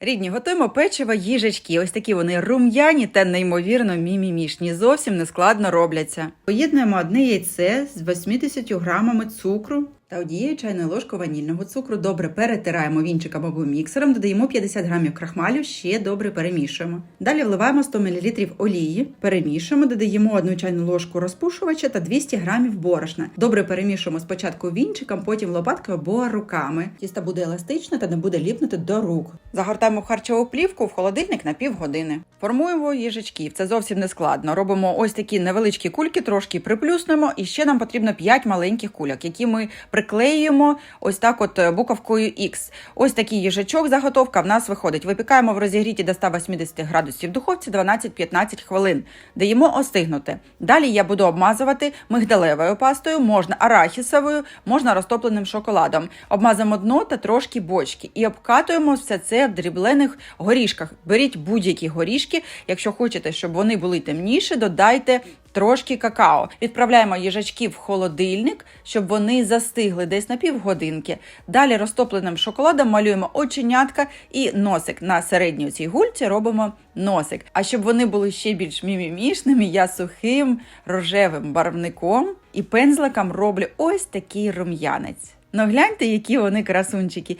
Рідні, готуємо печиво їжечки. Ось такі вони рум'яні та неймовірно мімімішні. Зовсім не складно робляться. Поєднуємо одне яйце з 80 грамами цукру та однією чайною ложкою ванільного цукру. Добре перетираємо вінчиком або міксером, додаємо 50 грамів крахмалю, ще добре перемішуємо. Далі вливаємо 100 мл олії, перемішуємо, додаємо одну чайну ложку розпушувача та 200 грамів борошна. Добре перемішуємо спочатку вінчиком, потім лопаткою або руками. Тісто буде еластичне та не буде ліпнути до рук. Загортаємо харчову плівку в холодильник на півгодини. Формуємо їжачків. Це зовсім не складно. Робимо ось такі невеличкі кульки, трошки приплюснемо, і ще нам потрібно 5 маленьких кульок, які ми приклеюємо ось так, от е, буковкою X. Ось такий їжачок заготовка в нас виходить. Випікаємо в розігріті до 180 градусів духовці 12-15 хвилин. Даємо остигнути. Далі я буду обмазувати мигдалевою пастою, можна арахісовою, можна розтопленим шоколадом. Обмазуємо дно та трошки бочки і обкатуємо все це в дріблених горішках. Беріть будь-які горішки. Якщо хочете, щоб вони були темніші, додайте трошки какао. Відправляємо їжачки в холодильник, щоб вони застигли десь на півгодинки. Далі розтопленим шоколадом малюємо оченятка і носик. На середній цій гульці робимо носик. А щоб вони були ще більш мімімішними, я сухим рожевим барвником і пензликом роблю ось такий рум'янець. Ну гляньте, які вони красунчики.